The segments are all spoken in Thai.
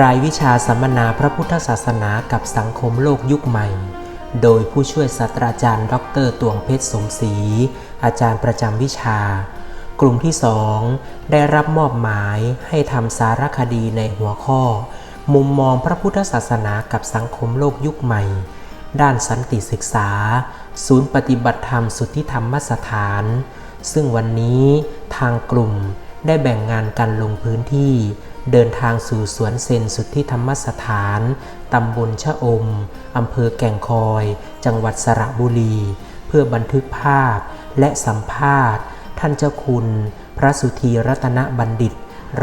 รายวิชาสัมมนาพระพุทธศาสนากับสังคมโลกยุคใหม่ โดยผู้ช่วยศาสตราจารย์ ดรตวงเพชรสมศรีอาจารย์ประจำวิชา กลุ่มที่สองได้รับมอบหมายให้ทำสารคดีในหัวข้อ มุมมองพระพุทธศาสนากับสังคมโลกยุคใหม่ ด้านสันติศึกษา ศูนย์ปฏิบัติธรรมสุทธิธรรมสถาน ซึ่งวันนี้ทางกลุ่ม ได้แบ่งงานกันลงพื้นที่ เดินทางสู่สวนเซนสุทธิธรรมสถาน ตำบลชะอม อำเภอแก่งคอย จังหวัดสระบุรี เพื่อบันทึกภาพและสัมภาษณ์ ท่านเจ้าคุณ พระสุธีรัตนบัณฑิต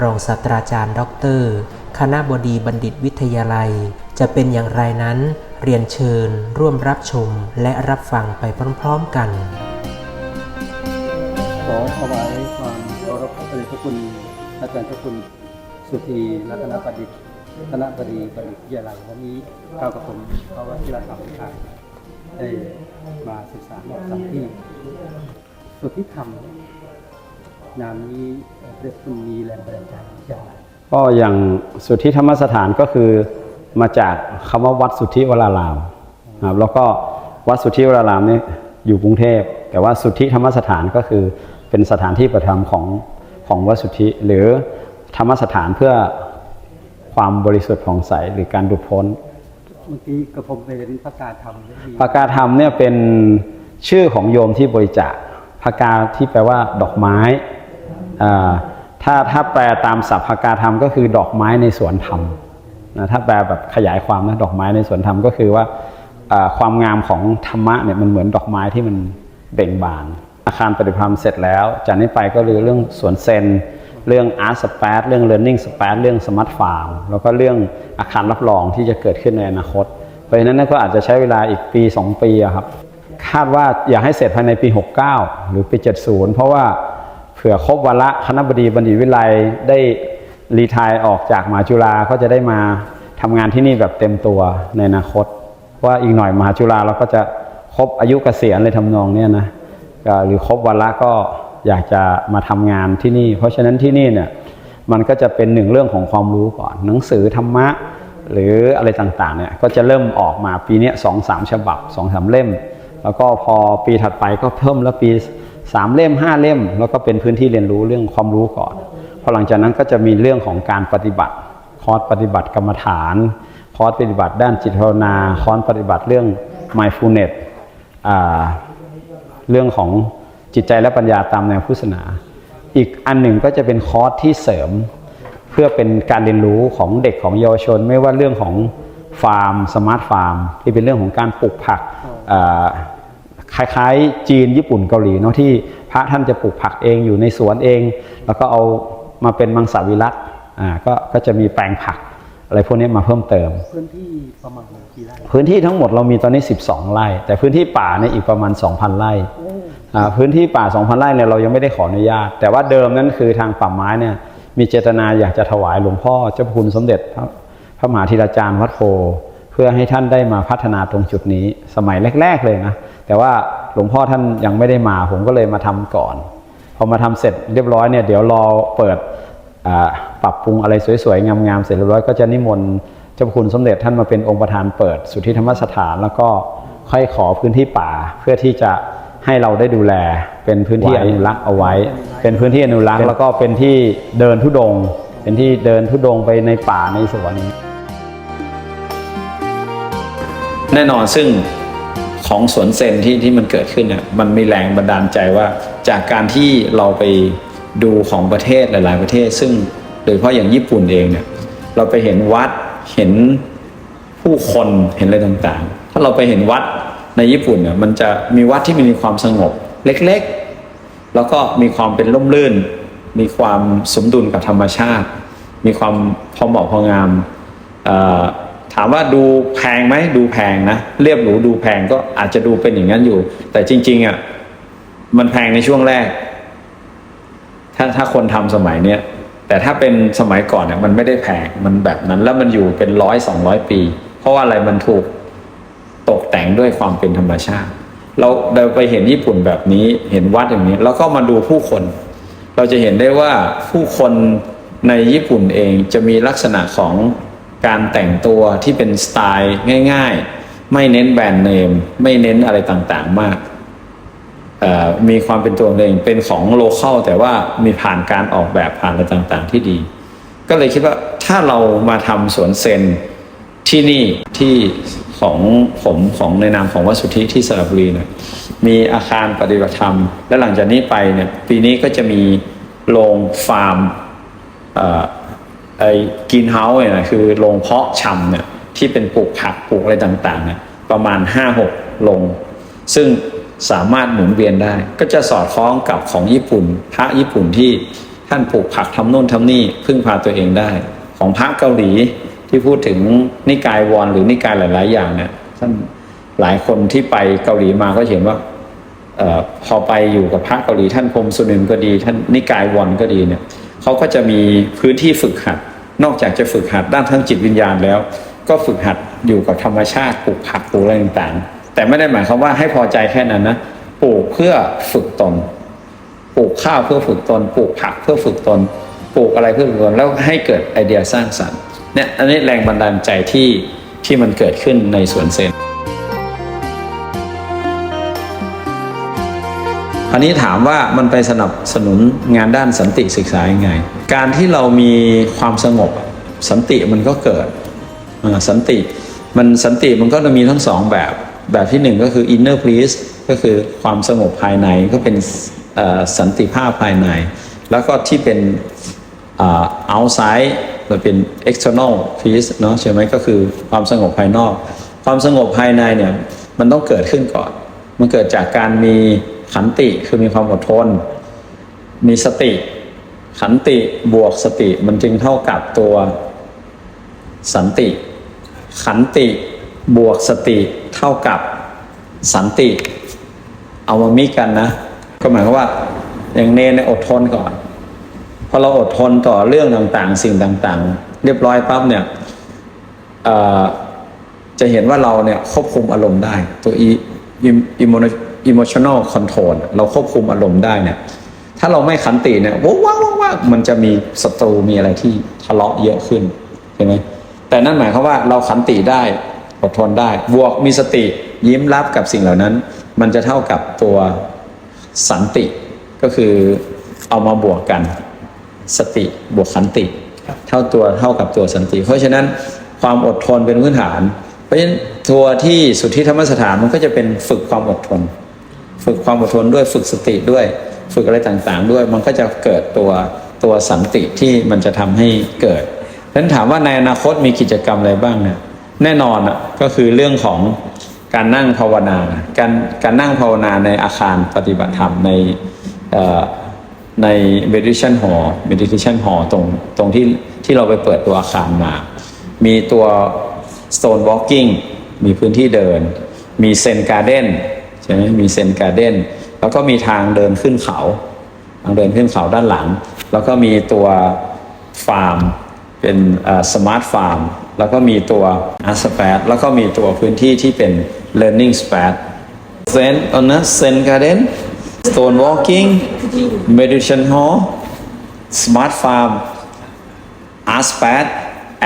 รองศาสตราจารย์ด็อกเตอร์ คณะบดีบัณฑิตวิทยาลัย จะเป็นอย่างไรนั้น เรียนเชิญ ร่วมรับชมและรับฟังไปพร้อมๆกันขอถวายความ เคารพระเดชพระคุณอาจารย์เจ้าคุณสุธีรัตนประดิษฐ์คณะบดีบัณฑิตวิทยาลัยวันนี้เรากับผมภาวชิรธรรมวิชาได้มาศึกษาหลักธรรมที่สุทธิธรรมนามนี้เรียกคุณมีแรงบันดาลใจอย่างไรก็อย่างสุทธิธรรมสถานก็คือมาจากคำว่าวัดสุทธิวรารามครับแล้วก็วัดสุทธิวรารามนี่อยู่กรุงเทพ แต่ว่าสุทธิธรรมสถานก็คือเป็นสถานที่ประทับของ ของวัดสุทธิ หรือธรรมสถานเพื่อความบริสุทธิ์ผ่องใสหรือการดุดพ้นเมื่อกี้กระผมไปเห็นประกาศธรรมได้ดีปากกาธรรมเนี่ยเป็นชื่อของโยมที่บริจาคปากกาที่แปลว่า ดอกไม้อ่าถ้าถ้าแปลตามศัพท์ปากกาธรรมก็คือดอกไม้ในสวนธรรมนะถ้าแปลแบบขยายความนะดอกไม้ในสวนธรรมก็คือว่าอ่าความงามของธรรมะเนี่ยมันเหมือนดอกไม้ที่มันเบ่งบาน อาคารปฏิบัติธรรมเสร็จแล้ว จากนี้ไปก็คือเรื่องสวนเซน เรื่อง Art Space เรื่อง Learning Space เรื่อง Smart Farm แล้วก็เรื่องอาคารรับรองที่จะเกิดขึ้นในอนาคต เพราะฉะนั้นก็อาจจะใช้เวลาอีกปี 2 ปีครับ คาดว่าอยากให้เสร็จภายในปี 69 หรือปี 70 เพราะว่าเผื่อครบวาระคณะบดีบัณฑิตวิไลได้รีไทายออกจากมหาจุฬาก็จะได้มาทำงานที่นี่แบบเต็มตัวในอนาคต ว่าอีกหน่อยมหาจุฬาเราก็จะครบอายุเกษียณเลยทำนองเนี้ยนะ หรือครบวาระก็อยากจะมาทำงานที่นี่ เพราะฉะนั้นที่นี่เนี่ยมันก็จะเป็นหนึ่งเรื่องของความรู้ก่อน หนังสือธรรมะหรืออะไรต่างๆเนี่ยก็จะเริ่มออกมาปีนี้สองสามฉบับสองสามเล่ม แล้วก็พอปีถัดไปก็เพิ่มแล้วปีสามเล่มห้าเล่ม แล้วก็เป็นพื้นที่เรียนรู้เรื่องความรู้ก่อนพอหลังจากนั้นก็จะมีเรื่องของการปฏิบัติคอร์สปฏิบัติกรรมฐาน คอร์สปฏิบัติด้านจิตภาวนา คอร์สปฏิบัติเรื่อง mindfulness อ่า เรื่องของจิตใจและปัญญาตามแนวพุทธศาสนา อีกอันหนึ่งก็จะเป็นคอร์สที่เสริม เพื่อเป็นการเรียนรู้ของเด็กของเยาวชน ไม่ว่าเรื่องของฟาร์มสมาร์ทฟาร์ม ที่เป็นเรื่องของการปลูกผักคล้ายๆ จีนญี่ปุ่นเกาหลีเนาะที่พระท่านจะปลูกผักเองอยู่ในสวนเอง แล้วก็เอามาเป็นมังสวิรัตก็ก็จะมีแปลงผัก อะไรพวกนี้มาเพิ่มเติม พื้นที่ประมาณกี่ไร่พื้นที่ทั้งหมดเรามีตอนนี้ 12 ไร่ แต่พื้นที่ป่าเนี่ยอีกประมาณ 2,000 ไร่อ่าพื้นที่ป่า 2,000 ไร่เนี่ยเรายังไม่ได้ขออนุญาต แต่ว่าเดิมนั้นคือทางป่าไม้เนี่ยมีเจตนาอยากจะถวายหลวงพ่อเจ้าพระคุณสมเด็จพระพระมหาธีราจารย์วัดโพเพื่อให้ท่านได้มาพัฒนาตรงจุดนี้สมัยแรก ๆเลยนะแต่ว่าหลวงพ่อท่านยังไม่ได้มา ผมก็เลยมาทำก่อนพอมาทำเสร็จเรียบร้อยเนี่ยเดี๋ยวรอเปิดอ่า ปรับปรุงอะไรสวยๆ งามๆ เสร็จเรียบร้อยก็จะนิมนต์เจ้าคุณสมเด็จท่านมาเป็นองค์ประธานเปิดสุทธิธรรมสถาน แล้วก็ค่อยขอพื้นที่ป่าเพื่อที่จะให้เราได้ดูแลเป็นพื้นที่อนุรักษ์เอาไว้ เป็นพื้นที่อนุรักษ์แล้วก็เป็นที่เดินทุดง เป็นที่เดินทุดงไปในป่าในสวนแน่นอนซึ่งของสวนเซนที่ที่มันเกิดขึ้นเนี่ยมันมีแรงบันดาลใจว่าจากการที่เราไป ดูของประเทศหลาย ๆ ประเทศ ซึ่งโดยเฉพาะอย่างญี่ปุ่นเองเนี่ยเราไปเห็นวัดเห็นผู้คนเห็นอะไรต่างๆ ถ้าเราไปเห็นวัดในญี่ปุ่นเนี่ยมันจะมีวัดที่มีความสงบเล็กๆ แล้วก็มีความเป็นร่มรื่น มีความสมดุลกับธรรมชาติ มีความพอเหมาะพองามถามว่าดูแพงไหมดูแพงนะเรียบหรูดูแพงก็อาจจะดูเป็นอย่างนั้นอยู่ แต่จริงๆอะมันแพงในช่วงแรก ถ้าถ้าคนทำสมัยเนี้ยแต่ถ้าเป็นสมัยก่อนเนี่ยมันไม่ได้แพงมันแบบนั้นแล้วมันอยู่เป็นร้อยสองร้อยปี เพราะว่าอะไรมันถูกตกแต่งด้วยความเป็นธรรมชาติ เราเราไปเห็นญี่ปุ่นแบบนี้เห็นวัดอย่างนี้ แล้วก็มาดูผู้คน เราจะเห็นได้ว่าผู้คนในญี่ปุ่นเองจะมีลักษณะของการแต่งตัวที่เป็นสไตล์ง่าย ๆ ไม่เน้นแบรนด์เนม ไม่เน้นอะไรต่างๆ มาก มีความเป็นตัวเองเป็นของโลเคอลแต่ว่ามีผ่านการออกแบบผ่านอะไรต่างๆ ที่ดี ก็เลยคิดว่าถ้าเรามาทำสวนเซนที่นี่ที่ของผมของในนามของวัดสุทธิที่สระบุรีเนี่ยมีอาคารปฏิบัติธรรม และหลังจากนี้ไปเนี่ยปีนี้ก็จะมีโรงฟาร์มไอ้กินเฮาส์เนี่ยคือโรงเพาะชำเนี่ยที่เป็นปลูกผักปลูกอะไรต่างๆเนี่ยประมาณ 5-6โรงซึ่ง สามารถหมุนเวียนได้ ก็จะสอดคล้องกับของญี่ปุ่น พระญี่ปุ่นที่ท่านปลูกผักทำโน่นทำนี่พึ่งพาตัวเองได้ ของพระเกาหลีที่พูดถึงนิกายวอนหรือนิกายหลาย ๆ อย่างเนี่ยท่านหลายคนที่ไปเกาหลีมาก็เห็นว่าออพอไปอยู่กับพระเกาหลีท่านพรมสุนินก็ดี ท่านนิกายวอนก็ดีเนี่ยเขาก็จะมีพื้นที่ฝึกหัด นอกจากจะฝึกหัดด้านทั้งจิตวิญญาณแล้ว ก็ฝึกหัดอยู่กับธรรมชาติปลูกผักปลูกอะไรต่างๆ แต่ไม่ได้หมายความว่าให้พอใจแค่นั้นนะปลูกเพื่อฝึกตน ปลูกข้าวเพื่อฝึกตน ปลูกผักเพื่อฝึกตน ปลูกอะไรเพื่อฝึกตนแล้วให้เกิดไอเดียสร้างสรรค์เนี่ยอันนี้แรงบันดาลใจที่ที่มันเกิดขึ้นในสวนเซนคราวนี้ถามว่ามันไปสนับสนุนงานด้านสันติศึกษายังไง การที่เรามีความสงบสันติมันก็เกิดอ่าสันติมันสันติมันก็จะมีทั้งสองแบบ แบบที่หนึ่งก็คือ inner peace ก็คือความสงบภายในก็เป็นสันติภาพภายใน แล้วก็ที่เป็น outside มันเป็น external peace เนาะใช่ไหมก็คือความสงบภายนอก ความสงบภายในเนี่ยมันต้องเกิดขึ้นก่อน มันเกิดจากการมีขันติคือมีความอดทน มีสติ ขันติบวกสติมันจึงเท่ากับตัวสันติ ขันติบวกสติ เท่ากับสันติ เอามามิกันนะ ก็หมายความว่าอย่างเนนเนี่ยอดทนก่อนพอเราอดทนต่อเรื่องต่างๆ สิ่งต่างๆ เรียบร้อยปั๊บเนี่ยจะเห็นว่าเราเนี่ยควบคุมอารมณ์ได้ ตัวอีอิโมชัน a ลคอนโทรลเราควบคุมอารมณ์ได้เนี่ยถ้าเราไม่ขันติเนี่ยว้าวว้าวว้าวมันจะมีศัตรูมีอะไรที่ทะเลาะเยอะขึ้นใช่ไหมแต่นั่นหมายความว่าเราขันติได้ อดทนได้ บวกมีสติยิ้มรับกับสิ่งเหล่านั้น มันจะเท่ากับตัวสันติก็คือเอามาบวกกัน สติบวกขันติ เท่าตัวเท่ากับตัวสันติ เพราะฉะนั้นความอดทนเป็นพื้นฐาน เพราะฉะนั้นตัวที่สุทธิธรรมสถานมันก็จะเป็นฝึกความอดทน ฝึกความอดทนด้วยฝึกสติด้วย ฝึกอะไรต่างๆ ด้วยมันก็จะเกิดตัวตัวสันติที่มันจะทำให้เกิดฉะนั้นถามว่าในอนาคตมีกิจกรรมอะไรบ้างเนี่ย แน่นอนอะก็คือเรื่องของการนั่งภาวนา การการนั่งภาวนาในอาคารปฏิบัติธรรมในใน meditation hall meditation hall ตรงตรงที่ที่เราไปเปิดตัวอาคารมา มีตัว stone walking มีพื้นที่เดิน มีเซนการ์เด้นใช่ไหมมีเซนการ์เด้นแล้วก็มีทางเดินขึ้นเขา ทางเดินขึ้นเขาด้านหลัง แล้วก็มีตัวฟาร์ม เป็นสมาร์ทฟาร์ม แล้วก็มีตัวอาร์สเปดแล้วก็มีตัวพื้นที่ที่เป็น learning space เซนออนนะเซนการ์เด้น stone walking meditation hall smart farm art space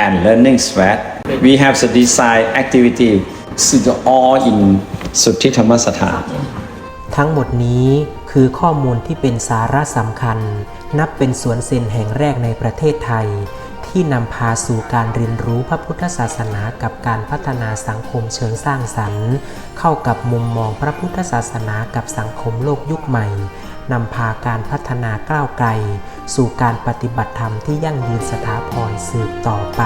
and learning space we have the design activity so all in สุทธิธรรมสถานทั้งหมดนี้คือข้อมูลที่เป็นสาระสำคัญ นับเป็นสวนเซนแห่งแรกในประเทศไทย ที่นำพาสู่การเรียนรู้พระพุทธศาสนากับการพัฒนาสังคมเชิงสร้างสรรค์ เข้ากับมุมมองพระพุทธศาสนากับสังคมโลกยุคใหม่นำพาการพัฒนาก้าวไกล สู่การปฏิบัติธรรมที่ยั่งยืนสถาพรสืบต่อไป